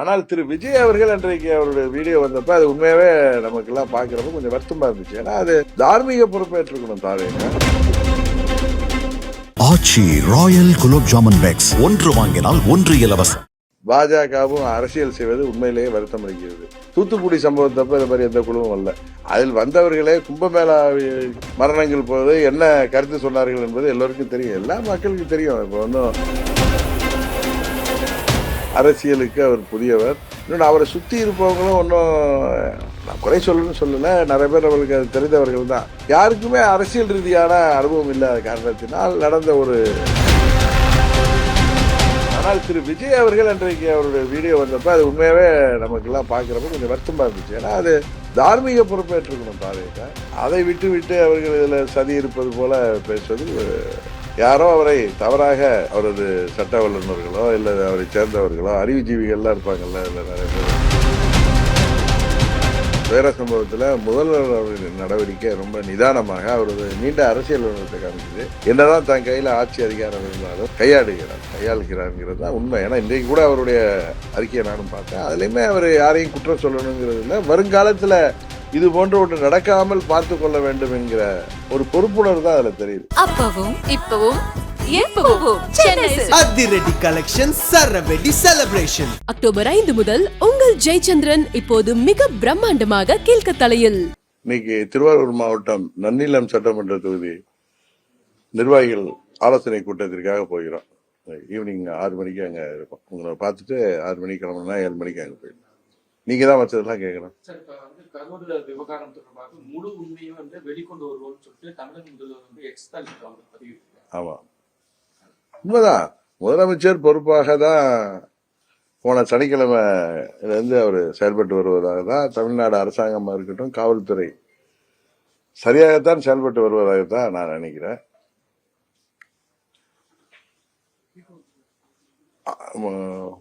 ஆனால் திரு விஜய் அவர்கள் அன்றைக்கு அவருடைய வீடியோ வந்தப்ப அது உண்மையாவே நமக்கு எல்லாம் பாக்குறப்ப கொஞ்சம் வருத்தமா இருந்துச்சு. ஏன்னா அது தார்மீக பொறுப்பேற்றுக்கணும் தாவேங்க ஆச்சி ராயல் குலோப் ஜாமுன் பேக்ஸ். ஒன்று வாங்கினால் ஒன்று இலவசம். பாஜகவும் அரசியல் செய்வது உண்மையிலேயே வருத்தம் அளிக்கிறது. தூத்துக்குடி சம்பவத்தப்ப இந்த மாதிரி எந்த குழுவும் அல்ல அதில் வந்தவர்களே கும்பமேளா மரணங்கள் போது என்ன கருத்து சொன்னார்கள் என்பது எல்லோருக்கும் தெரியும். எல்லா மக்களுக்கும் தெரியும். இப்போ ஒன்றும் அரசியலுக்கு அவர் புதியவர். இன்னொன்று அவரை சுற்றி இருப்பவங்களும் ஒன்றும் நான் குறை சொல்லணும்னு சொல்லலை. நிறைய பேர் அவர்களுக்கு அது தெரிந்தவர்கள் தான். யாருக்குமே அரசியல் ரீதியான அனுபவம் இல்லாத காரணத்தினால் நடந்த ஒரு ஆனால் திரு விஜய் அவர்கள் அன்றைக்கு அவருடைய வீடியோ வந்தப்போ அது உண்மையாகவே நமக்கெல்லாம் பார்க்குறப்ப கொஞ்சம் வருத்தமாக இருந்துச்சு. ஏன்னா அது தார்மீக பொறுப்பேற்றுக்கணும் பாதையில். அதை விட்டு விட்டு அவர்கள் இதில் சதி இருப்பது போல பேசுவது யாரோ அவரை தவறாக அவரது சட்ட வல்லுநர்களோ இல்லை அவரை சேர்ந்தவர்களோ அறிவுஜீவிகள்லாம் இருப்பாங்கல்ல இல்லை நிறைய பேர். வேற சம்பவத்தில் முதல்வர் அவர்களின் நடவடிக்கை ரொம்ப நிதானமாக அவரது நீண்ட அரசியல் உணர்வத்தை காமிக்குது. என்னதான் தன் கையில் ஆட்சி அதிகாரம் இருந்தாலும் கையாடுகிறார் கையாளுகிறாருங்கிறது தான் உண்மை. ஏன்னா இன்றைக்கு கூட அவருடைய அறிக்கையை நானும் பார்த்தேன். அதுலேயுமே அவர் யாரையும் குற்றம் சொல்லணுங்கிறது இல்லை. வருங்காலத்தில் இது போன்ற ஒன்று நடக்காமல் பார்த்து கொள்ள வேண்டும் என்கிற ஒரு பொறுப்புணர்வு தான் அதில் தெரியுது. அப்பவும் இப்பவும் எப்பவும் சென்னை சில்க்ஸ். அதிரடி கலெக்ஷன் சரவெடி செலிப்ரேஷன் அக்டோபர் ஐந்து முதல் உங்கள் ஜெயச்சந்திரன் இப்போது மிக பிரம்மாண்டமாக கீழ்கத்தலையில் இன்னைக்கு திருவாரூர் மாவட்டம் நன்னிலம் சட்டமன்ற தொகுதி நிர்வாகிகள் ஆலோசனை கூட்டத்திற்காக போகிறோம். ஈவினிங் ஆறு மணிக்கு அங்கே இருப்போம். உங்களை பார்த்துட்டு ஆறு மணிக்கு கிளம்புனா ஏழு மணிக்கு அங்கே போயிடும் நீங்கள் தான் மற்றதெல்லாம் கேட்கணும் சார் இப்ப வந்து கரூர் விவகாரம் தொடர்பாக முழு உண்மையும் வந்து வெளிக்கொண்டு வருவோம்னு சொல்லிட்டு தமிழக முதல்வர் வந்து எக்ஸ் தளத்தில் அவங்க பதிவிட்டிருக்காங்க ஆமாம் உண்மைதான். முதலமைச்சர் பொறுப்பாக தான் போன சனிக்கிழமை இருந்து அவர் செயல்பட்டு வருவதாக தான் தமிழ்நாடு அரசாங்கமாக இருக்கட்டும் காவல்துறை சரியாகத்தான் செயல்பட்டு வருவதாக தான் நான் நினைக்கிறேன்.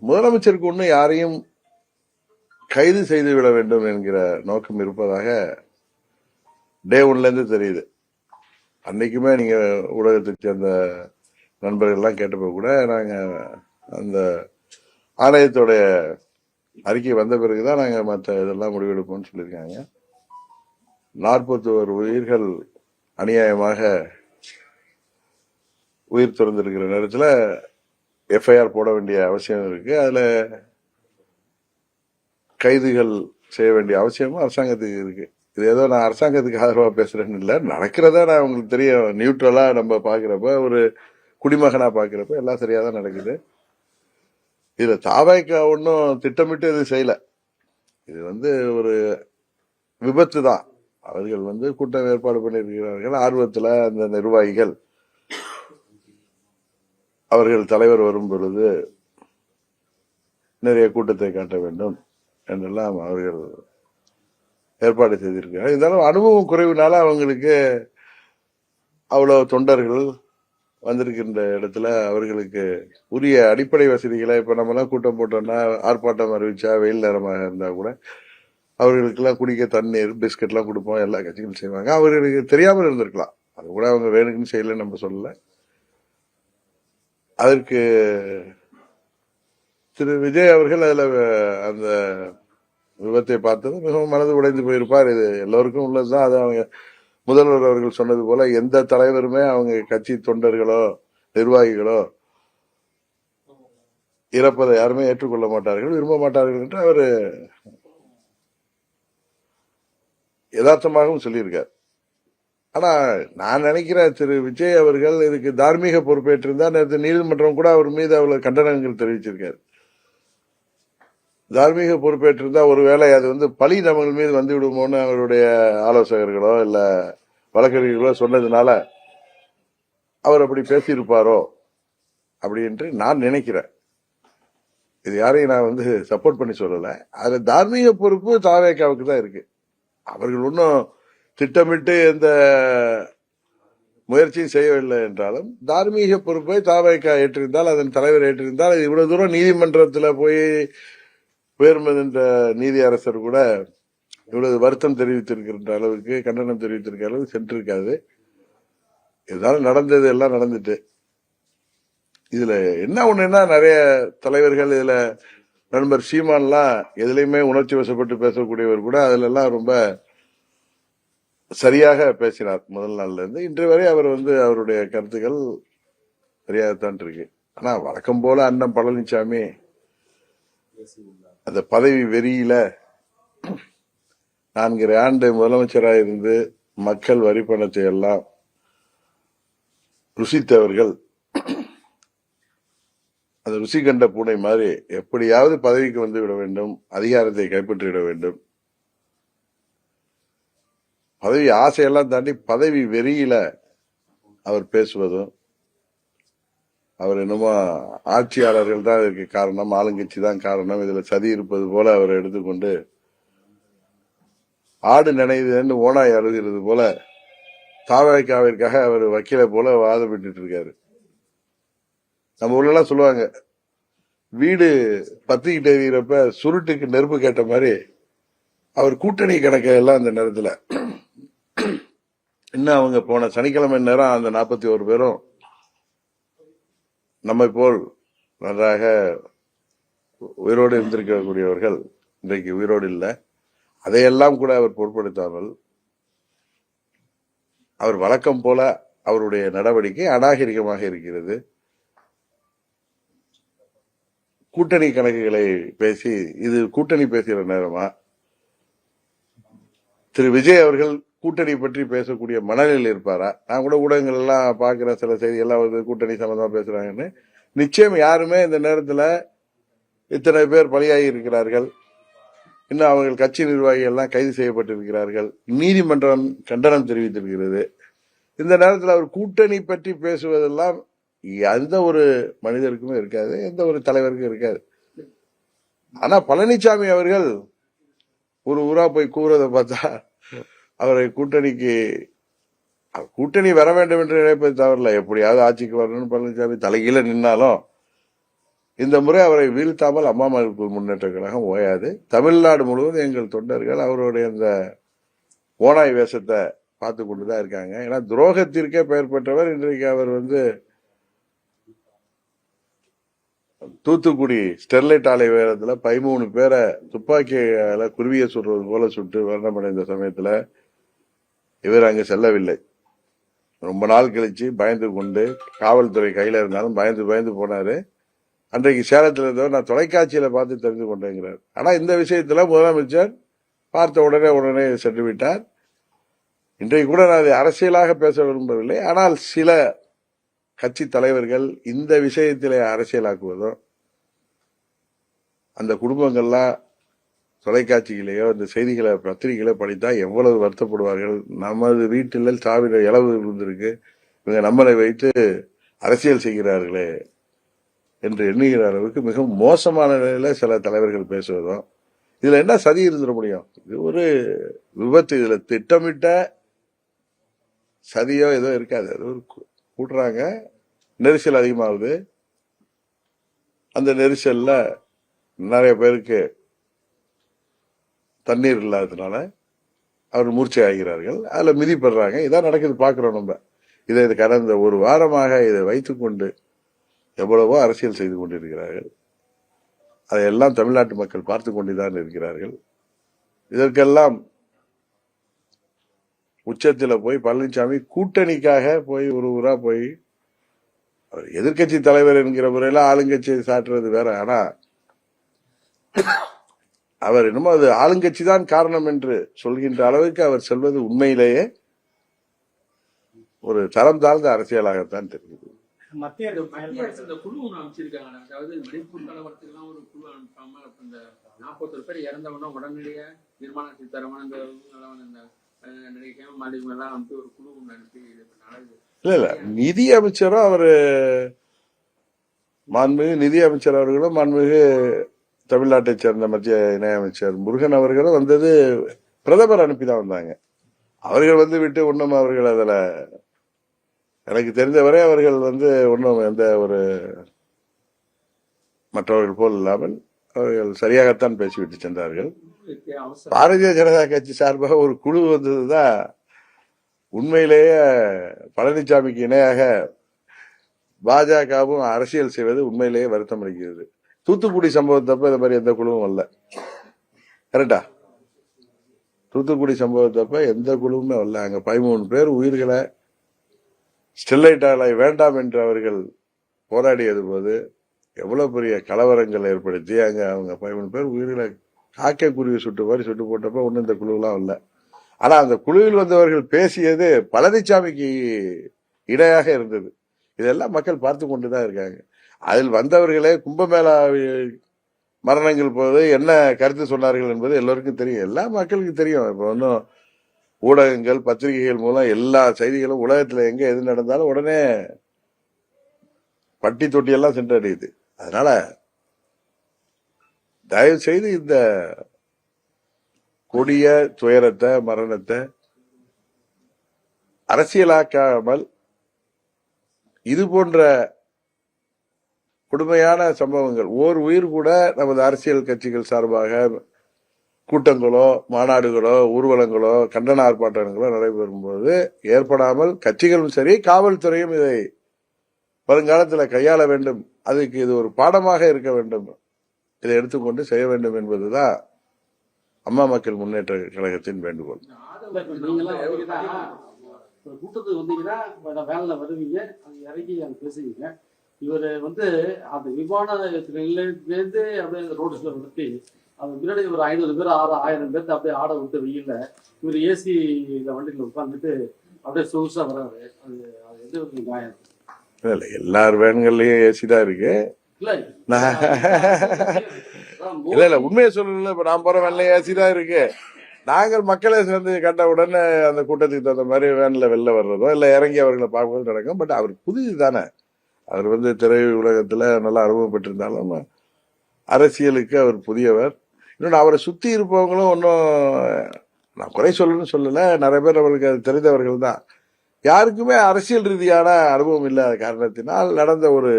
முதலமைச்சருக்கு ஒன்றும் யாரையும் கைது செய்து விட வேண்டும் என்கிற நோக்கம் இருப்பதாக டே ஒன்லேருந்து தெரியுது. அன்னைக்குமே நீங்கள் ஊடகத்தை சேர்ந்த நண்பர்கள்லாம் கேட்டப்போ கூட நாங்கள் அந்த ஆணையத்தோடைய அறிக்கை வந்த பிறகு தான் நாங்கள் மற்ற இதெல்லாம் முடிவெடுப்போம்னு சொல்லியிருக்காங்க. நாற்பத்தோரு உயிர்கள் அநியாயமாக உயிர் திறந்திருக்கிற நேரத்தில் எஃப்ஐஆர் போட வேண்டிய அவசியம் இருக்குது அதில் கைதுகள் செய்ய வேண்டிய அவசியமும் அரசாங்கத்துக்கு இருக்கு. இது ஏதோ நான் அரசாங்கத்துக்கு ஆதரவாக பேசுறேன்னு இல்லை நடக்கிறதா நான் உங்களுக்கு தெரியும் நியூட்ரலா நம்ம பாக்குறப்ப ஒரு குடிமகனா பாக்குறப்ப எல்லாம் சரியா தான் நடக்குது. இதுல தாவாய்க்கா ஒன்றும் திட்டமிட்டு இது செய்யல. இது வந்து ஒரு விபத்து தான். அவர்கள் வந்து கூட்டம் ஏற்பாடு பண்ணியிருக்கிறார்கள். ஆர்வத்தில் அந்த நிர்வாகிகள் அவர்கள் தலைவர் வரும் பொழுது நிறைய கூட்டத்தை காட்ட வேண்டும். என்றெல்லாம் அவர்கள் ஏற்பாடு செய்திருக்கிறார் இருந்தாலும் அனுபவம் குறைவினால அவங்களுக்கு அவ்வளவு தொண்டர்கள் வந்திருக்கின்ற இடத்துல அவர்களுக்கு உரிய அடிப்படை வசதிகளை இப்ப நம்ம எல்லாம் கூட்டம் போட்டோம்னா ஆர்ப்பாட்டம் அறிவிச்சா வெயில் நேரமாக இருந்தா கூட அவர்களுக்கெல்லாம் குடிக்க தண்ணீர் பிஸ்கெட்லாம் கொடுப்போம் எல்லா கட்சிகளும் செய்வாங்க. அவர்களுக்கு தெரியாமல் இருந்திருக்கலாம். அது கூட அவங்க வேணுக்குன்னு செய்யலன்னு நம்ம சொல்லலை. அதற்கு திரு விஜய் அவர்கள் அதுல அந்த விபத்தை பார்த்தது மிகவும் மனது உடைந்து போயிருப்பார். இது எல்லோருக்கும் உள்ளதுதான். அது அவங்க முதல்வர் அவர்கள் சொன்னது போல எந்த தலைவருமே அவங்க கட்சி தொண்டர்களோ நிர்வாகிகளோ இறப்பதை யாருமே ஏற்றுக்கொள்ள மாட்டார்கள் விரும்ப மாட்டார்கள் என்று அவர் யதார்த்தமாகவும் சொல்லியிருக்கார். ஆனா நான் நினைக்கிறேன் திரு விஜய் அவர்கள் இதுக்கு தார்மீக பொறுப்பேற்றிருந்தா நேற்று நீதிமன்றம் கூட அவர் மீது அவ்வளவு கண்டனங்கள் தெரிவிச்சிருக்காரு. தார்மீக பொறுப்பேற்றிருந்தால் ஒருவேளை அது வந்து பழி நம்ம மீது வந்து விடுமோன்னு அவருடைய ஆலோசகர்களோ இல்லை வழக்கறிஞர்களோ சொன்னதுனால அவர் அப்படி பேசியிருப்பாரோ அப்படி என்று நான் நினைக்கிறேன். இது யாரையும் நான் வந்து சப்போர்ட் பண்ணி சொல்லலை. அதில் தார்மீக பொறுப்பு தாவேக்காவுக்கு தான் இருக்கு. அவர்கள் ஒன்றும் திட்டமிட்டு எந்த முயற்சியும் செய்யவில்லை என்றாலும் தார்மீக பொறுப்பை தாவேக்கா ஏற்றிருந்தால் அதன் தலைவர் ஏற்றிருந்தால் இவ்வளவு தூரம் நீதிமன்றத்தில் போய் உயர்மன்ற நீதி அரசர் கூட இவ்வளவு வருத்தம் தெரிவித்திருக்கின்ற அளவுக்கு கண்டனம் தெரிவித்திருக்கிற அளவுக்கு சென்றிருக்காது இருந்தாலும் நடந்தது எல்லாம் நடந்துட்டு. இதுல என்ன ஒண்ணுன்னா நிறைய தலைவர்கள் இதுல நண்பர் சீமான்லாம் எதுலையுமே உணர்ச்சி வசப்பட்டு பேசக்கூடியவர் கூட அதுல எல்லாம் ரொம்ப சரியாக பேசினார் முதல் நாள்ல இருந்து. இன்று வரை அவர் வந்து அவருடைய கருத்துக்கள் சரியாகத்தான் இருக்கு. ஆனா வழக்கம் போல அண்ணன் பழனிசாமி அந்த பதவி வெறியில நான்கு ஆண்டு முதலமைச்சராக இருந்து மக்கள் வரி பணத்தை எல்லாம் ருசித்தவர்கள். அந்த ருசி கண்ட பூனை மாதிரி எப்படியாவது பதவிக்கு வந்து விட வேண்டும் அதிகாரத்தை கைப்பற்றிவிட வேண்டும். பதவி ஆசையெல்லாம் தாண்டி பதவி வெறியில அவர் பேசுவதும் அவர் என்னமோ ஆட்சியாளர்கள் தான் இதற்கு காரணம் ஆளுங்கட்சி தான் காரணம். இதுல சதி இருப்பது போல அவர் எடுத்துக்கொண்டு ஆடு நினைதுன்னு ஓனாய் அழுகிறது போல தாவகைக்காவிற்காக அவர் வக்கீலை போல வாதப்பட்டு இருக்காரு. நம்ம ஊர்லலாம் சொல்லுவாங்க வீடு பத்திக்கிட்டு எறிகிறப்ப சுருட்டுக்கு நெருப்பு கேட்ட மாதிரி அவர் கூட்டணி கணக்கை எல்லாம் அந்த நேரத்தில். இன்னும் அவங்க போன சனிக்கிழமை நேரம் அந்த நாற்பத்தி ஒரு பேரும் நம்மை போல் நன்றாக உயிரோடு இருந்திருக்கக்கூடியவர்கள் இன்றைக்கு உயிரோடு இல்லை. அதையெல்லாம் கூட அவர் பொருட்படுத்தாமல் அவர் வழக்கம் போல அவருடைய நடவடிக்கை அநாகரிகமாக இருக்கிறது. கூட்டணி கணக்குகளை பேசி இது கூட்டணி பேசுகிற நேரமா? திரு விஜய் அவர்கள் கூட்டணி பற்றி பேசக்கூடிய மனநிலையில் இருப்பாரா? நான் கூட ஊடகங்கள் எல்லாம் பார்க்குற சில செய்தி எல்லாம் வந்து கூட்டணி சம்பந்தமா பேசுறாங்கன்னு. நிச்சயம் யாருமே இந்த நேரத்துல இத்தனை பேர் பலியாகி இருக்கிறார்கள். இன்னும் அவர்கள் கட்சி நிர்வாகிகள் எல்லாம் கைது செய்யப்பட்டிருக்கிறார்கள். நீதிமன்றம் கண்டனம் தெரிவித்திருக்கிறது. இந்த நேரத்தில் அவர் கூட்டணி பற்றி பேசுவதெல்லாம் எந்த ஒரு மனிதருக்குமே இருக்காது எந்த ஒரு தலைவருக்கும் இருக்காது. ஆனா பழனிசாமி அவர்கள் ஒரு ஊரா போய் கூறதை பார்த்தா அவரை கூட்டணிக்கு கூட்டணி வர வேண்டும் என்று நினைப்பது தவறில்ல. எப்படியாவது ஆட்சிக்கு வரணும்னு பழனிசாமி தலைகீழ நின்னாலும் இந்த முறை அவரை வீழ்த்தாமல் அம்மா மகள் முன்னேற்ற கழகம் ஓயாது. தமிழ்நாடு முழுவதும் எங்கள் தொண்டர்கள் அவருடைய அந்த ஓனாய் வேஷத்தை பார்த்து கொண்டு தான் இருக்காங்க. ஏன்னா துரோகத்திற்கே பெயர் பெற்றவர் இன்றைக்கு அவர் வந்து தூத்துக்குடி ஸ்டெர்லைட் ஆலை வேகத்துல பதிமூணு பேரை துப்பாக்கியால குருவியை சுடுறது போல சுட்டு மரணமடைந்த சமயத்துல இவர் அங்கு செல்லவில்லை. ரொம்ப நாள் கழிச்சு பயந்து கொண்டு காவல்துறை கையில இருந்தாலும் பயந்து பயந்து போனாரு. அன்றைக்கு சேலத்தில் இருந்தவர் நான் தொலைக்காட்சியில பார்த்து தெரிந்து கொண்டேங்கிறார். ஆனால் இந்த விஷயத்துல முதலமைச்சர் பார்த்த உடனே உடனே சென்று விட்டார். இன்றைக்கு கூட நான் அரசியலாக பேச விரும்பவில்லை. ஆனால் சில கட்சி தலைவர்கள் இந்த விஷயத்திலே அரசியலாக்குவதும் அந்த குடும்பங்கள்லாம் தொலைக்காட்சிகளையோ இந்த செய்திகளை பத்திரிகைகளை படித்தா எவ்வளவு வருத்தப்படுவார்கள்? நமது வீட்டில் சாவிட இளவு இருந்திருக்கு இவங்க நம்மளை வைத்து அரசியல் செய்கிறார்களே என்று எண்ணுகிற அளவுக்கு மிகவும் மோசமான நிலையில சில தலைவர்கள் பேசுவதும் இதுல என்ன சதி இருந்துட முடியும்? இது ஒரு விபத்து. இதுல திட்டமிட்ட சதியோ ஏதோ இருக்காது. அது ஒரு கூட்டுறாங்க. நெரிசல் அதிகமாகுது. அந்த நெரிசல்ல நிறைய பேருக்கு தண்ணீர் இல்லாததுனால அவர் மூர்ச்சை ஆகிறார்கள் அதில் மிதிப்படுறாங்க இதான் நடக்குது பார்க்குறோம் நம்ம. இதை இது கடந்த ஒரு வாரமாக இதை வைத்துக்கொண்டு எவ்வளவோ அரசியல் செய்து கொண்டிருக்கிறார்கள். அதையெல்லாம் தமிழ்நாட்டு மக்கள் பார்த்து கொண்டுதான் இருக்கிறார்கள். இதற்கெல்லாம் உச்சத்தில் போய் பழனிசாமி கூட்டணிக்காக போய் ஒரு ஊரா போய் எதிர்கட்சி எதிர்க்கட்சி தலைவர் என்கிற முறையில் ஆளுங்கட்சியை சாட்டுறது வேற. ஆனா அவர் என்னமோ அது ஆளுங்கட்சி தான் காரணம் என்று சொல்கின்ற அளவுக்கு அவர் சொல்வது உண்மையிலேயே ஒரு தரம் தாழ்ந்த அரசியலாகத்தான் தெரியுது மத்திய இந்த மத்திய அரசு இந்த குழு ஒண்ணு அமைச்சிருக்காங்க. அதாவது மணிப்பூர் கலவரத்துக்குலாம் ஒரு குழு அனுப்பாம அப்ப இந்த நாற்பத்தொரு பேர் இறந்தவொடனே உடனடியே நிர்மலா சீதாராமன் இந்த ஹேமமாலினி எல்லாம் அனுப்பி ஒரு குழு அனுப்பி பண்ணாங்க. இல்ல இல்ல. நிதி அமைச்சரும் அவரு மாண்புமிகு நிதி அமைச்சர் அவர்களும் மாண்புமிகு தமிழ்நாட்டை சேர்ந்த மத்திய இணையமைச்சர் முருகன் அவர்களும் வந்தது பிரதமர் அனுப்பி தான் வந்தாங்க. அவர்கள் வந்து விட்டு ஒன்றும் அவர்கள் அதில் எனக்கு தெரிந்தவரை அவர்கள் வந்து ஒன்றும் எந்த ஒரு மற்றவர்கள் போல் இல்லாமல் அவர்கள் சரியாகத்தான் பேசிவிட்டு சென்றார்கள். பாரதிய ஜனதா கட்சி சார்பாக ஒரு குழு வந்ததுதான் உண்மையிலேயே பழனிசாமிக்கு இணையாக பாஜகவும் அரசியல் செய்வது உண்மையிலேயே வருத்தம் அளிக்கிறது தூத்துக்குடி சம்பவத்தப்ப இந்த மாதிரி எந்த குழுவும் வரல. கரெக்டா தூத்துக்குடி சம்பவத்தப்ப எந்த குழுவுமே வரல. அங்க பதிமூணு பேர் உயிர்களை ஸ்டெர்லைட் ஆலை வேண்டாம் என்று அவர்கள் போராடியது போது எவ்வளவு பெரிய கலவரங்கள் ஏற்படுத்தி அங்க அவங்க பதிமூணு பேர் உயிர்களை காக்கை குருவி சுட்டு மாதிரி சுட்டு போட்டப்ப ஒன்றும் இந்த குழுவெல்லாம் வரல. ஆனா அந்த குழுவில் வந்தவர்கள் பேசியது பழனிசாமிக்கு இடையாக இருந்தது. இதெல்லாம் மக்கள் பார்த்து கொண்டுதான் இருக்காங்க. அதில் வந்தவர்களே கும்பமேளா மரணங்கள் போது என்ன கருத்து சொன்னார்கள் என்பது எல்லோருக்கும் தெரியும். எல்லா மக்களுக்கும் தெரியும். இப்போ ஒன்றும் ஊடகங்கள் பத்திரிகைகள் மூலம் எல்லா செய்திகளும் உலகத்தில் எங்கே எது நடந்தாலும் உடனே பட்டி தொட்டியெல்லாம் சென்றடையுது. அதனால தயவு செய்து இந்த கொடிய துயரத்தை மரணத்தை அரசியலாக்காமல் இது போன்ற கொடுமையான சம்பவங்கள். ஓர் உயிர் கூட நமது அரசியல் கட்சிகள் சார்பாக கூட்டங்களோ மாநாடுகளோ ஊர்வலங்களோ கண்டன ஆர்ப்பாட்டங்களோ நடைபெறும் போது ஏற்படாமல் கட்சிகளும் சரி காவல்துறையும் இதை வருங்காலத்தில் கையாள வேண்டும். அதுக்கு இது ஒரு பாடமாக இருக்க வேண்டும். இதை எடுத்துக்கொண்டு செய்ய வேண்டும் என்பதுதான் அம்மா மக்கள் முன்னேற்ற கழகத்தின் வேண்டுகோள். கூட்டத்துக்கு வந்தீங்கன்னா வேலை வருவீங்க இறங்கி பேசுவீங்க. இவர் வந்து அந்த விமான நிலையத்திலேருந்து அப்படியே ரோட்ஸ்ல நிறுத்தி அது முன்னாடி ஒரு ஐநூறு பேர் ஆறு ஆயிரம் பேர்த்து அப்படியே ஆட விட்டு வெயில்ல இவர் ஏசி வண்டியில உட்காந்துட்டு அப்படியே சொகுசா வர்றாரு அது அது எந்த ஒரு நியாயம்? இல்ல, எல்லார் வேன்கள்லயும் ஏசி தான் இருக்கு. இல்ல இல்ல உண்மையை சொல்லல இப்ப நான் போற வேன்ல ஏசி தான் இருக்கு. நாங்கள் மக்களை சேர்ந்து கண்ட உடனே அந்த கூட்டத்துக்கு தகுந்த மாதிரி வேன்ல வெளில வர்றதோ இல்ல இறங்கி அவர்களை பார்ப்பதோ நடக்கும். பட் அவர் புதிது தானே. அவர் வந்து திரை உலகத்துல நல்லா அனுபவம் பெற்றிருந்தாலும் அரசியலுக்கு அவர் புதியவர். இன்னொன்று அவரை சுத்தி இருப்பவங்களும் ஒன்றும் நான் குறை சொல்லணும்னு சொல்லலை. நிறைய பேர் அவருக்கு அது தெரிந்தவர்கள் தான். யாருக்குமே அரசியல் ரீதியான அனுபவம் இல்லாத காரணத்தினால் நடந்த ஒரு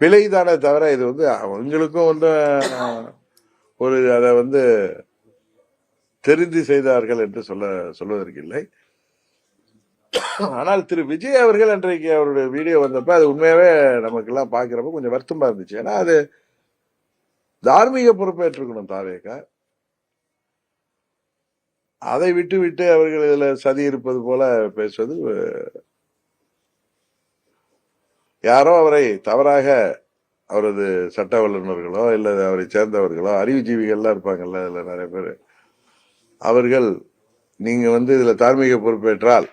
பிழைதானே தவிர இது வந்து அவங்களுக்கும் வந்து ஒரு அதை வந்து தெரிந்து செய்தார்கள் என்று சொல்ல சொல்வதற்கு இல்லை. ஆனால் திரு விஜய் அவர்கள் அன்றைக்கு அவருடைய வீடியோ வந்தப்ப அது உண்மையாவே நமக்கு எல்லாம் பாக்குறப்ப கொஞ்சம் வருத்தமா இருந்துச்சு. ஏன்னா அது தார்மீக பொறுப்பேற்றுக்கணும் தாவேக்கா. அதை விட்டு விட்டு அவர்கள் இதுல சதி இருப்பது போல பேசுவது யாரோ அவரை தவறாக அவரது சட்ட வல்லுநர்களோ இல்லை அவரை சேர்ந்தவர்களோ அறிவுஜீவிகள்லாம் இருப்பாங்கல்ல இதுல நிறைய பேர். அவர்கள் நீங்க வந்து இதுல தார்மீக பொறுப்பேற்றால்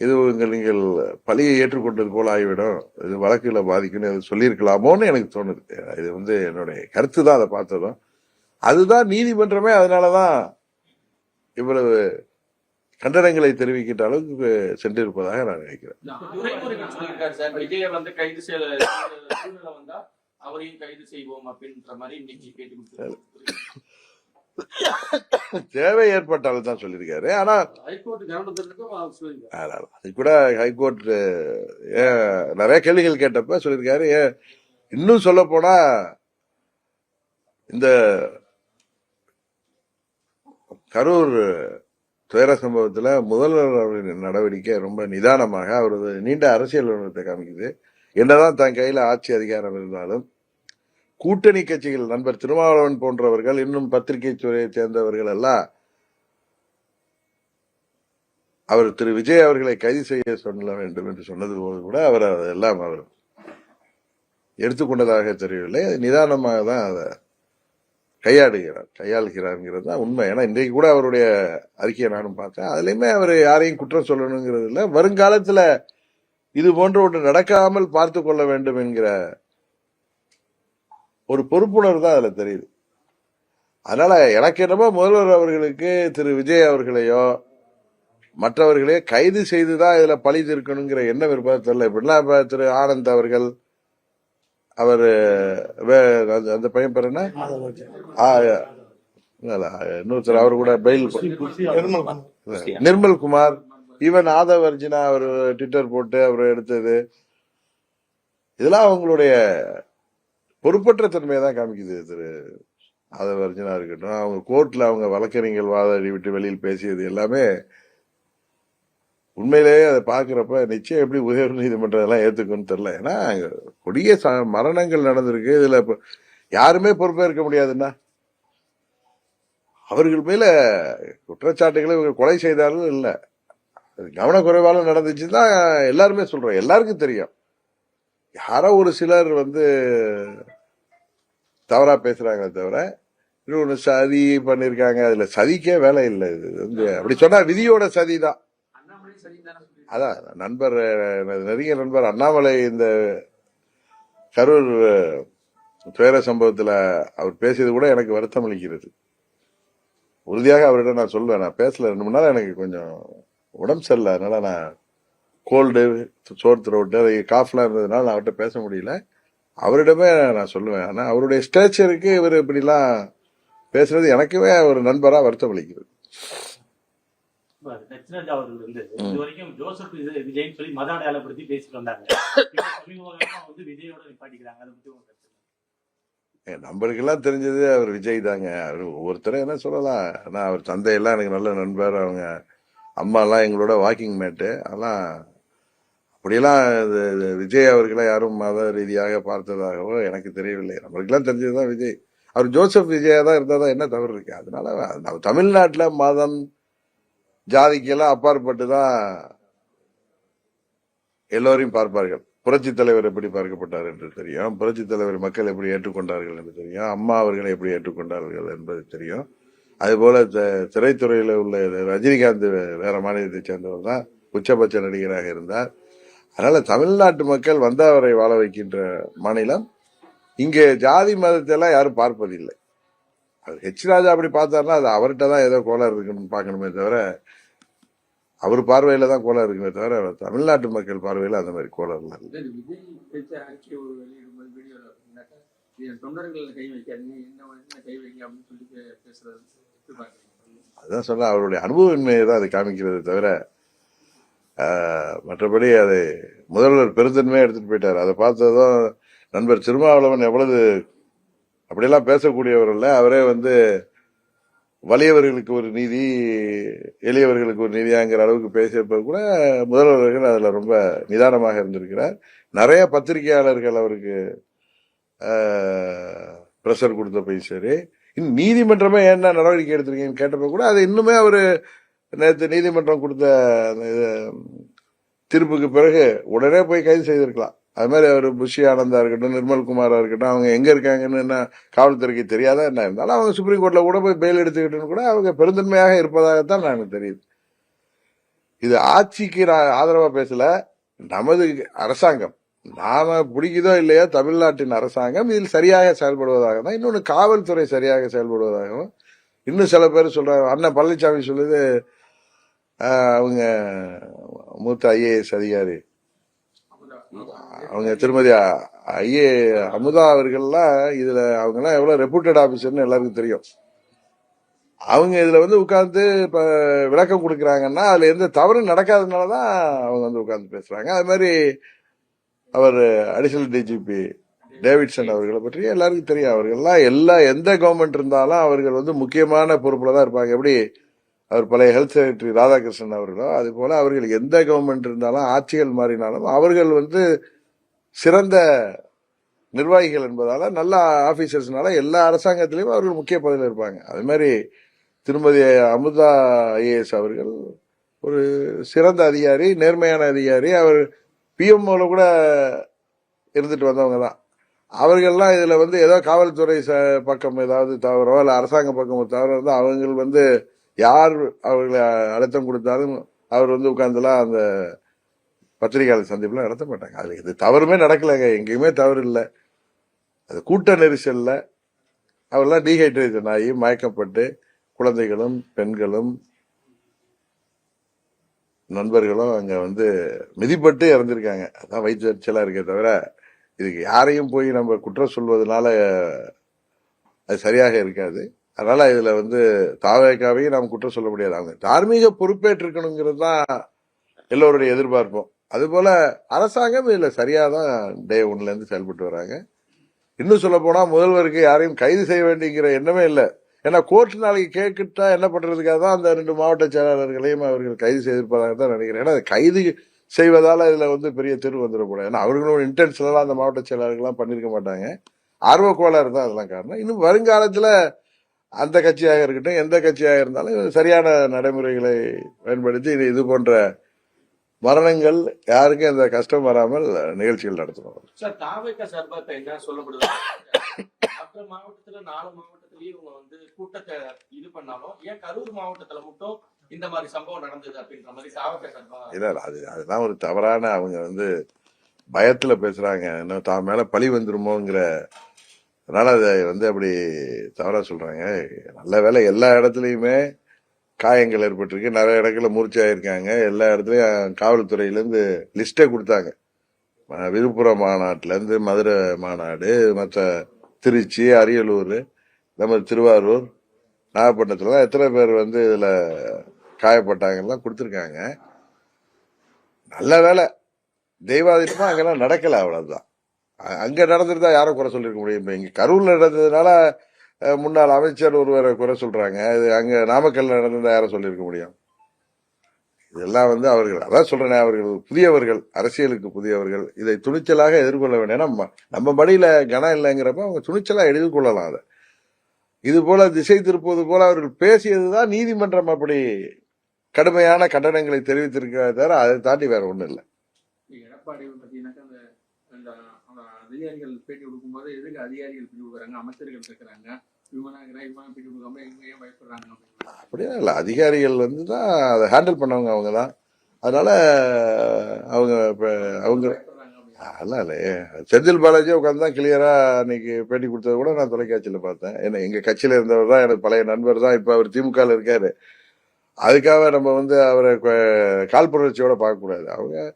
இது உங்கள் நீங்கள் பழியை ஏற்றுக்கொண்டது போல ஆகிவிடும் இது வழக்குல பாதிக்கும்னு இது சொல்லியிருக்கலாமோன்னு எனக்கு தோணுது. இது வந்து என்னுடைய கருத்து தான் அதை பார்த்ததும். அதுதான் நீதிமன்றமே அதனாலதான் இவ்வளவு கண்டனங்களை தெரிவிக்கின்ற அளவுக்கு சென்றிருப்பதாக நான் நினைக்கிறேன். அவரையும் கைது செய்வோம் அப்படின்ற மாதிரி இன்னைக்கு தேவை ஏற்பட்டாலும் தான் சொல்லியிருக்காரு. ஆனா அது கூட ஹைகோர்ட் நிறைய கேள்விகள் கேட்டப்ப சொல்லியிருக்காரு. ஏன் இன்னும் சொல்ல போனா இந்த கரூர் துயர சம்பவத்துல முதல்வர் நடவடிக்கை ரொம்ப நிதானமாக அவரது நீண்ட அரசியல் காமிக்குது. என்னதான் தன் கையில ஆட்சி அதிகாரம் இருந்தாலும் கூட்டணி கட்சிகள் நண்பர் திருமாவளவன் போன்றவர்கள் இன்னும் பத்திரிகை துறையை சேர்ந்தவர்கள் எல்லாம் அவர் திரு. விஜய் அவர்களை கைது செய்ய சொல்ல வேண்டும் என்று சொன்னது போது கூட அவர் அதெல்லாம் அவர் எடுத்துக்கொண்டதாக தெரியவில்லை. நிதானமாக தான் அதை கையாடுகிறார் கையாளுகிறாருங்கிறது தான் உண்மை. ஏன்னா இன்றைக்கு கூட அவருடைய அறிக்கையை நானும் பார்த்தேன். அதுலேயுமே அவர் யாரையும் குற்றம் சொல்லணுங்கிறது இல்லை. வருங்காலத்தில் இது போன்ற ஒன்று நடக்காமல் பார்த்து கொள்ள வேண்டும் என்கிற ஒரு பொறுப்புணர்வு தான் அதுல தெரியுது. அதனால எனக்கு என்னமோ முதல்வர் அவர்களுக்கு திரு. விஜய் அவர்களையோ மற்றவர்களே கைது செய்துதான் இதுல பழி தீர்க்கணுங்கிற எண்ணம் இருப்பதா தெரியல. இப்படிலாம் இப்ப திரு. ஆனந்த் அவர்கள் அவர் அந்த பையன் பேர் என்ன? இன்னொருத்தர் அவர் கூட பெயில் நிர்மல் குமார். ஈவன் ஆதவ் அர்ஜுனா அவர் ட்விட்டர் போட்டு அவர் எடுத்தது. இதெல்லாம் அவங்களுடைய பொறுப்பற்ற தன்மையை தான் காமிக்குது திரு ஆதவ அர்ஜுனா இருக்கட்டும். அவங்க கோர்ட்ல அவங்க வழக்கறிஞர்கள் வாதாடி விட்டு வெளியில் பேசியது எல்லாமே உண்மையிலேயே அதை பார்க்குறப்ப நிச்சயம் எப்படி உயர் நீதிமன்றம் இதெல்லாம் ஏற்றுக்குன்னு தெரில ஏன்னா கொடிய ச மரணங்கள் நடந்திருக்கு. இதில் இப்போ யாருமே பொறுப்பேற்க முடியாதுன்னா? அவர்கள் மேல குற்றச்சாட்டுகளை இவங்க கொலை செய்தாலும் இல்லை. அது கவனக்குறைவால நடந்துச்சுன்னா எல்லாருமே சொல்கிறோம் எல்லாருக்கும் தெரியும். யாரோ ஒரு சிலர் வந்து தவறா பேசுறாங்களே தவிர இன்னொன்று சதி பண்ணியிருக்காங்க அதுல சதிக்கே வேலை இல்லை இது. வந்து அப்படி சொன்னா விதியோட சதி தான் அதான். நண்பர் நெருங்கிய நண்பர் அண்ணாமலை இந்த கரூர் துயர சம்பவத்துல அவர் பேசியது கூட எனக்கு வருத்தம் அளிக்கிறது. உறுதியாக அவர்கிட்ட நான் சொல்லுவேன் நான் பேசல. ரெண்டு மூணு நாள் எனக்கு கொஞ்சம் உடம்பு சரியில்லை. அதனால நான் கோல்டு சோர் த்ரோட்டு அது காஃப்லாம் இருந்ததுனால நான் அவர்கிட்ட பேச முடியல. அவரிடமே நான் சொல்லுவேன். ஆனா அவருடைய ஸ்டேச்சருக்கு இவர் இப்படிலாம் பேசுறது எனக்குமே ஒரு நண்பரா வருத்தம் அளிக்கிறது நச்சிராஜ் அவர்கள் வந்து இது வரைக்கும் ஜோசப் இது விஜய்னு சொல்லி மத அடையாளப்படுத்தி பேசிட்டு வந்தாங்க. இப்ப சமீபமா வந்து விஜயோட நிப்பாட்டிக்கிறாங்க. அதை பத்தி உங்க கருத்து என்ன? என் நம்பருக்கெல்லாம் தெரிஞ்சது அவர் விஜய் தாங்க. அவர் ஒவ்வொருத்தரும் என்ன சொல்லலாம். ஆனா அவர் தந்தையெல்லாம் எனக்கு நல்ல நண்பர். அவங்க அம்மாலாம் எங்களோட வாக்கிங் மேட்டு அதெல்லாம் அப்படியெல்லாம் விஜய் அவர்களை யாரும் மத ரீதியாக பார்த்ததாகவோ எனக்கு தெரியவில்லை. நம்மளுக்கெல்லாம் தெரிஞ்சதுதான் விஜய். அவர் ஜோசப் விஜயா தான் இருந்தால் தான் என்ன தவறு இருக்கு? அதனால நம்ம தமிழ்நாட்டில் மதம் ஜாதிக்கெல்லாம் அப்பாற்பட்டு தான் எல்லோரையும் பார்ப்பார்கள். புரட்சி தலைவர் எப்படி பார்க்கப்பட்டார் என்று தெரியும். புரட்சி தலைவர் மக்கள் எப்படி ஏற்றுக்கொண்டார்கள் என்று தெரியும். அம்மா அவர்களை எப்படி ஏற்றுக்கொண்டார்கள் என்பது தெரியும். அதுபோல த- உள்ள ரஜினிகாந்த் வேற மாநிலத்தை சேர்ந்தவர் தான் உச்சபட்ச நடிகராக இருந்தார். அதனால தமிழ்நாட்டு மக்கள் வந்தாவரை வாழ வைக்கின்ற மாநிலம். இங்கே ஜாதி மதத்தை எல்லாம் யாரும் பார்ப்பதில்லை. அது ஹெச் ராஜா அப்படி பார்த்தாருன்னா அது அவர்கிட்ட தான் ஏதோ கோளாறு இருக்குன்னு பார்க்கணுமே தவிர அவர் பார்வையில தான் கோளாறு இருக்குமே தவிர தமிழ்நாட்டு மக்கள் பார்வையில அந்த மாதிரி கோளாறுலாம் இல்லை. அப்படின்னு சொல்லி அவருடைய அனுபவமின்மையை தான் அது காமிக்கிறது தவிர மற்றபடி அது முதல்வர் பெருந்தன்மையா எடுத்துகிட்டு போயிட்டார். அதை பார்த்ததும் நண்பர் திருமாவளவன் எவ்வளவு அப்படியெல்லாம் பேசக்கூடியவர் இல்லை அவரே வந்து வலியவர்களுக்கு ஒரு நீதி எளியவர்களுக்கு ஒரு நீதியாங்கிற அளவுக்கு பேசியப்ப கூட முதல்வர்கள் அதில் ரொம்ப நிதானமாக இருந்திருக்கிறார். நிறைய பத்திரிகையாளர்கள் அவருக்கு ப்ரெஷர் கொடுத்தப்பையும் சரி. இன்னும் நீதிமன்றமே என்ன நடவடிக்கை எடுத்திருக்கீங்கன்னு கேட்டப்ப கூட அது இன்னுமே அவர் நேற்று நீதிமன்றம் கொடுத்த இது, தீர்ப்புக்கு பிறகு உடனே போய் கைது செய்திருக்கலாம். அது மாதிரி அவர் புஷி ஆனந்தா இருக்கட்டும் நிர்மல் குமாரா இருக்கட்டும் அவங்க எங்க இருக்காங்கன்னு என்ன காவல்துறைக்கு தெரியாதா என்ன இருந்தாலும் அவங்க சுப்ரீம் கோர்ட்ல கூட போய் பெயில் எடுத்துக்கிட்டுன்னு கூட அவங்க பெருந்தன்மையாக இருப்பதாகத்தான் எனக்கு தெரியுது. இது ஆட்சிக்கு நான் ஆதரவா பேசல. நமது அரசாங்கம் நாம பிடிக்குதோ இல்லையோ தமிழ்நாட்டின் அரசாங்கம் இதில் சரியாக செயல்படுவதாக தான் இன்னொன்று காவல்துறை சரியாக செயல்படுவதாகவும் இன்னும் சில பேர் சொல்றாங்க அண்ணன் பழனிசாமி சொல்லுது அவங்க மூத்த ஐஏஎஸ் அதிகாரி. அவங்க திருமதி ஐஏ அமுதா அவர்கள்லாம் இதுல அவங்கெல்லாம் எவ்வளவு ரெப்யூட்டட் ஆபீசர்னு எல்லாருக்கும் தெரியும். அவங்க இதுல வந்து உட்கார்ந்து இப்ப விளக்கம் கொடுக்குறாங்கன்னா அதுல எந்த தவறும் நடக்காதனாலதான் அவங்க வந்து உட்கார்ந்து பேசுறாங்க. அது மாதிரி அவர் அடிஷனல் டிஜிபி டேவிட்சன் அவர்களை பற்றி எல்லாருக்கும் தெரியும். அவர்கள்லாம் எல்லா எந்த கவர்மெண்ட் இருந்தாலும் அவர்கள் வந்து முக்கியமான பொறுப்புல தான் இருப்பாங்க. எப்படி அவர் பழைய ஹெல்த் செக்ரட்டரி ராதாகிருஷ்ணன் அவர்களோ அது போல அவர்கள் எந்த கவர்மெண்ட் இருந்தாலும் ஆட்சிகள் மாறினாலும் அவர்கள் வந்து சிறந்த நிர்வாகிகள் என்பதால நல்ல ஆபீசர்ஸ்னால எல்லா அரசாங்கத்திலையும் அவர்கள் முக்கிய பதவியில் இருப்பாங்க. அது மாதிரி திருமதி அமுதா ஐஏஎஸ் அவர்கள் ஒரு சிறந்த அதிகாரி நேர்மையான அதிகாரி அவர் பிஎம்ஓவில் கூட இருந்துட்டு வந்தவங்க தான். அவர்கள்லாம் இதில் வந்து ஏதோ காவல்துறை ச- பக்கம் ஏதாவது தவறோ இல்லை அரசாங்க பக்கம் தவறோ இருந்தால் அவங்கள் வந்து யார் அவர்களை அழுத்தம் கொடுத்தாலும் அவர் வந்து உட்கார்ந்துலாம் அந்த பத்திரிகையாளர் சந்திப்புலாம் நடத்த மாட்டாங்க. அதுல இது தவறுமே நடக்கலைங்க. எங்கேயுமே தவறு இல்லை. அது கூட்ட நெரிசலில் அவர்லாம் டீஹைட்ரேஷன் ஆகி மயக்கப்பட்டு குழந்தைகளும் பெண்களும் நண்பர்களும் அங்கே வந்து மிதிப்பட்டு இறந்திருக்காங்க. அதான் வயிற்று எரிச்சலா இருக்கே தவிர இதுக்கு யாரையும் போய் நம்ம குற்றம் சொல்வதனால அது சரியாக இருக்காது. அதனால இதுல வந்து தாவேக்காவையும் நாம் குற்றம் சொல்ல முடியாது அவங்க தார்மீக பொறுப்பேற்றிருக்கணுங்கிறது தான் எல்லோருடைய எதிர்பார்ப்பும். அதுபோல அரசாங்கம் இதுல சரியாதான் டே ஒன்ல இருந்து செயல்பட்டு வராங்க. இன்னும் சொல்ல போனா முதல்வருக்கு யாரையும் கைது செய்ய வேண்டிங்கிற எண்ணமே இல்லை. ஏன்னா கோர்ட் நாளைக்கு கேட்கிட்டா என்ன பண்றதுக்காக தான் அந்த ரெண்டு மாவட்ட செயலாளர்களையும் அவர்கள் கைது செய்திருப்பதாக தான் நினைக்கிறேன். ஏன்னா கைது செய்வதால இதுல வந்து பெரிய தெரு வந்துடக்கூடாது. ஏன்னா அவர்களோட இன்டென்ஷனலா அந்த மாவட்ட செயலாளர்கள்லாம் பண்ணிருக்க மாட்டாங்க. ஆர்வ கோளாறு தான் அதெல்லாம் காரணம். இன்னும் வருங்காலத்துல அந்த கட்சியாக இருக்கட்டும் எந்த கட்சியாக இருந்தாலும் சரியான நடைமுறைகளை பயன்படுத்தி இது இது போன்ற மரணங்கள் யாருக்கும் எந்த கஷ்டம் வராமல் நிகழ்ச்சிகள் நடத்தணும். சார் தாவேக்கா சார்பா இப்ப என்ன சொல்லப்படுது மற்ற மாவட்டத்துல நாலு மாவட்டத்திலயும் இவங்க வந்து கூட்டத்தை இது பண்ணாலும் ஏன் கரூர் மாவட்டத்துல மட்டும் இந்த மாதிரி சம்பவம் நடந்தது அப்படின்ற மாதிரி தாவேக்கா சார்பா? இல்ல இல்ல, அது அதெல்லாம் ஒரு தவறான அவங்க வந்து பயத்துல பேசுறாங்க. இன்னும் தான் மேல பழி வந்துருமோங்கிற அதனால அதை வந்து அப்படி தவறா சொல்றாங்க. நல்ல வேலை எல்லா இடத்துலையுமே காயங்கள் ஏற்பட்டிருக்கு. நிறைய இடங்கள்ல மூர்ச்சியாயிருக்காங்க எல்லா இடத்துலையும் காவல்துறையிலேருந்து லிஸ்ட்டே கொடுத்தாங்க. விழுப்புரம் மாநாட்டிலேருந்து மதுரை மாநாடு மற்ற திருச்சி அரியலூர் நம்ம திருவாரூர் நாகப்பட்டினத்துலலாம் எத்தனை பேர் வந்து இதில் காயப்பட்டாங்கலாம் கொடுத்துருக்காங்க. நல்ல வேலை தெய்வாதீனமாக அங்கெல்லாம் நடக்கலை அவ்வளோதான் அங்கே நடந்திருந்தா யாரும் குறை சொல்லியிருக்க முடியும். இங்கே கரூரில் நடந்ததுனால முன்னாள் அமைச்சர் ஒருவரை குறை சொல்கிறாங்க இது அங்கே நாமக்கல்ல நடந்திருந்தா யாரும் சொல்லியிருக்க முடியும். இதெல்லாம் வந்து அவர்கள் அதான் சொல்றேனே அவர்கள் புதியவர்கள் அரசியலுக்கு புதியவர்கள் இதை துணிச்சலாக எதிர்கொள்ள வேண்டிய நம்ம நம்ம மடியில கனம் இல்லைங்கிறப்ப அவங்க துணிச்சலாக எதிர்கொள்ளலாம் அதை. இது போல திசை திருப்புவது போல அவர்கள் பேசியது தான் நீதிமன்றம் அப்படி கடுமையான கண்டனங்களை தெரிவித்திருக்கிறத தவிர அதை தாண்டி வேற ஒன்றும் இல்லை. எடப்பாடி பார்த்தீங்கன்னாக்கா அந்த அந்த அந்த அதிகாரிகள் பேட்டி கொடுக்கும்போது எதுக்கு அதிகாரிகள் பேட்டி கொடுக்குறாங்க அமைச்சர்கள் இருக்கிறாங்க. அப்படியே இல்லை. அதிகாரிகள் வந்து தான் அதை ஹேண்டில் பண்ணவங்க அவங்க தான் அதனால அவங்க இப்போ அவங்க. அதெல்லாம் இல்லை. செந்தில் பாலாஜி உட்காந்து தான் கிளியரா அன்னைக்கு பேட்டி கொடுத்தது கூட நான் தொலைக்காட்சியில் பார்த்தேன். ஏன்னா எங்க கட்சியில இருந்தவர் தான் எனக்கு பழைய நண்பர் தான். இப்போ அவர் திமுக இருக்காரு. அதுக்காக நம்ம வந்து அவரை கொ- காழ்ப்புணர்ச்சியோட பார்க்கக்கூடாது. அவங்க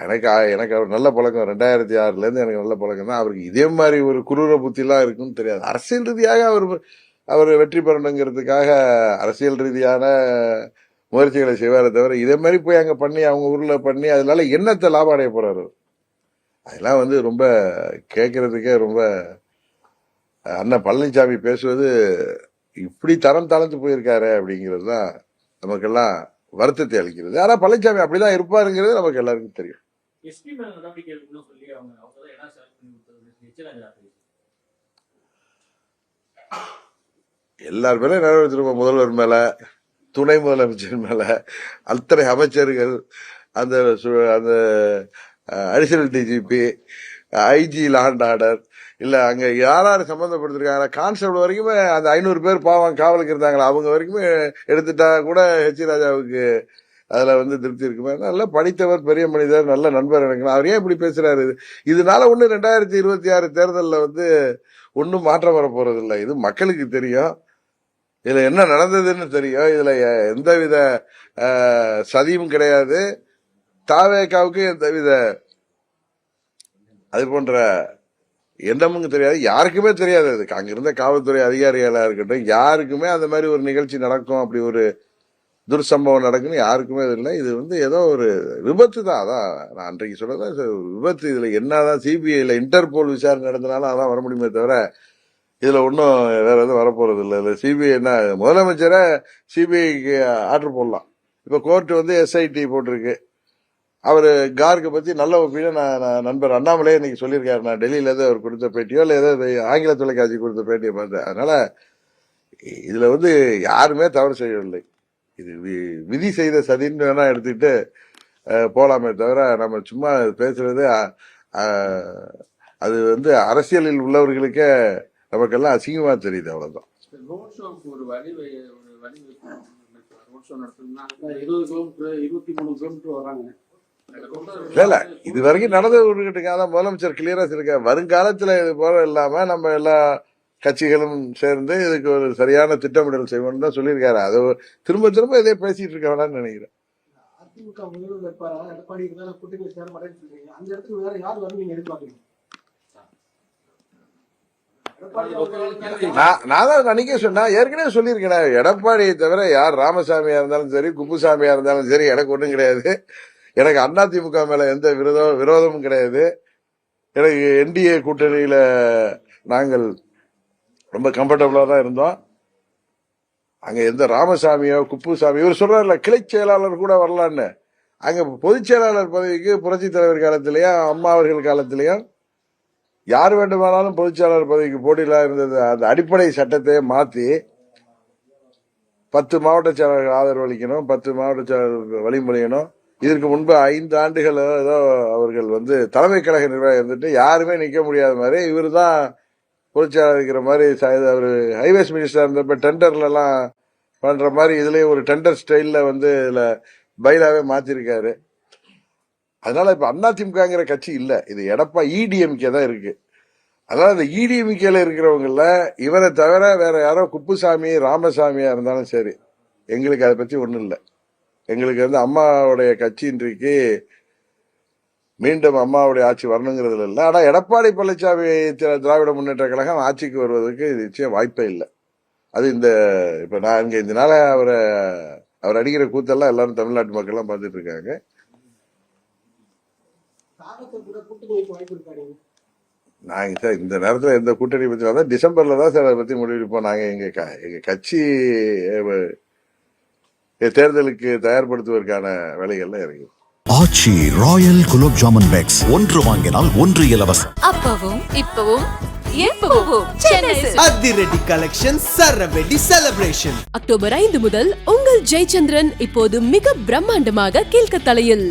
எனக்கு எனக்கு அவர் நல்ல பழக்கம். ரெண்டாயிரத்தி ஆறுலேருந்து எனக்கு நல்ல பழக்கம் தான். அவருக்கு இதே மாதிரி ஒரு குரூர புத்திலாம் இருக்குன்னு தெரியாது. அரசியல் ரீதியாக அவர் அவர் வெற்றி பெறணுங்கிறதுக்காக அரசியல் ரீதியான முயற்சிகளை செய்வாரே தவிர இதே மாதிரி போய் அங்கே பண்ணி அவங்க ஊரில் பண்ணி அதனால என்னத்தை லாபம் அடைய போகிறார் அதெல்லாம் வந்து ரொம்ப கேட்கறதுக்கே ரொம்ப அண்ணன் பழனிசாமி பேசுவது இப்படி தரம் தாழ்ந்து போயிருக்காரு அப்படிங்கிறது தான் நமக்கெல்லாம் வருத்தத்தை அளிக்கிறது. ஆனால் பழனிசாமி அப்படிதான் இருப்பாருங்கிறது நமக்கு எல்லாருக்கும் தெரியும். எஸ்பி மேல நடவடிக்கை எடுக்கணும் சொல்லி அவங்க அவங்க தான் இடம் செலக்ட் பண்ணி கொடுத்தது. எச்சராஜா எல்லார் மேல நிறைவேற்றிருப்போம் முதல்வர் மேல துணை முதலமைச்சர் மேல அத்தனை அமைச்சர்கள் அந்த அந்த additional DGP IG land order இல்லை அங்கே யார் யார் சம்மந்தப்படுத்திருக்காங்க கான்ஸ்டபிள் வரைக்குமே அந்த ஐநூறு பேர் பாவம் காவலுக்கு இருந்தாங்களா? அவங்க வரைக்குமே எடுத்துட்டா கூட ஹெச் ராஜாவுக்கு அதில் வந்து திருப்தி இருக்குமே நல்ல படித்தவர் பெரிய மனிதர் நல்ல நண்பர் எனக்கு. அவர் ஏன் இப்படி பேசுகிறாரு இது இதனால ஒன்று ரெண்டாயிரத்தி இருபத்தி ஆறு தேர்தலில் வந்து ஒன்றும் மாற்றம் வர இல்லை இது மக்களுக்கு தெரியும். இதில் என்ன நடந்ததுன்னு தெரியும். இதில் எ- எந்தவித சதியும் கிடையாது. தாவேக்காவுக்கு எந்தவித அது போன்ற எண்ணமும் தெரியாது. யாருக்குமே தெரியாது. அதுக்கு அங்கிருந்த காவல்துறை அதிகாரிகளாக இருக்கட்டும் யாருக்குமே அந்த மாதிரி ஒரு நிகழ்ச்சி நடக்கும். அப்படி ஒரு துர்சம்பவம் நடக்குன்னு யாருக்குமே இது இல்லை. இது வந்து ஏதோ ஒரு விபத்து தான். அதான் நான் அன்றைக்கு சொன்னதான் விபத்து. இதில் விபத்து தான் என்னதான் இன்டர்போல் விசாரணை நடந்தனாலும் அதான் வர முடியுமே தவிர இதில் ஒன்றும் வேற எதுவும் வரப்போகிறது இல்லை. இல்லை சிபிஐ என்ன முதலமைச்சரை சிபிஐக்கு ஆர்டர் போடலாம். இப்போ கோர்ட்டு வந்து எஸ்ஐடி போட்டிருக்கு. அவர் கார்கை பற்றி நல்ல ஒப்பீனியை நான் நான் நண்பர் அண்ணாமலே இன்னைக்கு சொல்லியிருக்காரு. நான் டெல்லியில் ஏதோ அவர் கொடுத்த பேட்டியோ இல்லை ஏதோ ஆங்கில தொலைக்காட்சி கொடுத்த பேட்டியை பார்த்தேன் அதனால் இதில் வந்து யாருமே தவறு செய்யவில்லை. இது வி- விதி செய்த சதின்னு வேணா எடுத்துக்கிட்டு போலாமே தவிர நம்ம சும்மா பேசுறது அது வந்து அரசியலில் உள்ளவர்களுக்கே நமக்கெல்லாம் அசிங்கமா தெரியுது அவ்வளவுதான். இல்ல இல்ல இது வரைக்கும் நடந்தது விட்டுக்கிட்டுங்க அதான் முதலமைச்சர் கிளியரா சொல்லிருக்காரு. வருங்காலத்துல இது போல இல்லாம நம்ம எல்லா கட்சிகளும் சேர்ந்து இதுக்கு ஒரு சரியான திட்டமிடல் செய்வோம்னு தான் சொல்லியிருக்காரு. அது திரும்ப திரும்ப இதே பேசிட்டு இருக்க வேணாம்னு நினைக்கிறேன். நான் நான் தான் அன்னைக்கே சொன்னேன். ஏற்கனவே சொல்லியிருக்கேன் எடப்பாடியை தவிர யார் ராமசாமியா இருந்தாலும் சரி குப்புசாமியா இருந்தாலும் சரி எனக்கு ஒன்றும் கிடையாது. எனக்கு அண்ணா திமுக மேல எந்த விரோத விரோதமும் கிடையாது. எனக்கு என்டிஏ கூட்டணியில நாங்கள் ரொம்ப கம்ஃபர்டபுளா தான் இருந்தோம். அங்க எந்த ராமசாமியோ குப்புசாமி இவர் சொல்றாருல கிளை செயலாளர் கூட வரலான்னு. அங்க பொதுச் செயலாளர் பதவிக்கு புரட்சி தலைவர் காலத்திலயும் அம்மா அவர்கள் காலத்திலயும் யார் வேண்டுமானாலும் பொதுச் செயலாளர் பதவிக்கு போட்டியில இருந்தது. அந்த அடிப்படை சட்டத்தை மாத்தி பத்து மாவட்ட செயலாளர்கள் ஆதரவு அளிக்கணும் பத்து மாவட்ட செயலாளர்கள் வழிமுறையணும். இதற்கு முன்பு ஐந்து ஆண்டுகள் ஏதோ அவர்கள் வந்து தலைமை கழக நிர்வாகம் இருந்துட்டு யாருமே நிக்க முடியாத மாதிரி இவர் தான் பொதுச்செயலாளர் இருக்கிற மாதிரி அவர் ஹைவேஸ் மினிஸ்டர் இருந்தப்ப டெண்டர்லலாம் பண்ணுற பண்ற மாதிரி இதுலயும் ஒரு டெண்டர் ஸ்டைல்ல வந்து இதுல பைலாவே மாத்திருக்காரு. அதனால இப்ப அதிமுகங்கிற கட்சி இல்லை. இது எடப்பா இடிஎம்கே தான் இருக்கு. அதனால இந்த இடிஎம்கேல இருக்கிறவங்கள இவரை தவிர வேற யாரோ குப்புசாமி ராமசாமியா இருந்தாலும் சரி எங்களுக்கு அதை பத்தி ஒண்ணும் இல்லை. எங்களுக்கு வந்து அம்மாவுடைய கட்சி இன்றைக்கு மீண்டும் அம்மாவுடைய ஆட்சி வரணுங்கிறதுல இல்லை. ஆனால் எடப்பாடி பழனிசாமி திராவிட முன்னேற்ற கழகம் ஆட்சிக்கு வருவதற்கு நிச்சயம் வாய்ப்பே இல்லை. அது இந்த இப்போ நான் இங்கே இந்த நாள அவரை அவர் அடிக்கிற கூத்தெல்லாம் எல்லாரும் தமிழ்நாட்டு மக்கள் எல்லாம் பார்த்துட்டு இருக்காங்க. நாங்கள் சார் இந்த நேரத்தில் எந்த கூட்டணி பற்றி வந்தா டிசம்பரில் தான் சார் அதை பற்றி முடிவெடுப்போம். நாங்கள் எங்கள் க- எங்கள் கட்சி தேர்தலுக்கு தயார்படுத்துவதற்கான வேலைகள்லாம் இறங்கி ஆச்சி ராயல் குலோப் ஜாமன் பேக்ஸ். ஒன்று வாங்கினால் ஒன்று இலவசம். அப்பவும் இப்பவும் எப்பவும் சென்னை சில்க்ஸ். அதிரடி கலெக்ஷன் சரவெடி செலிப்ரேஷன் அக்டோபர் ஐந்து முதல் உங்கள் ஜெயச்சந்திரன் இப்போது மிக பிரம்மாண்டமாக கீழ்கத்தலையில்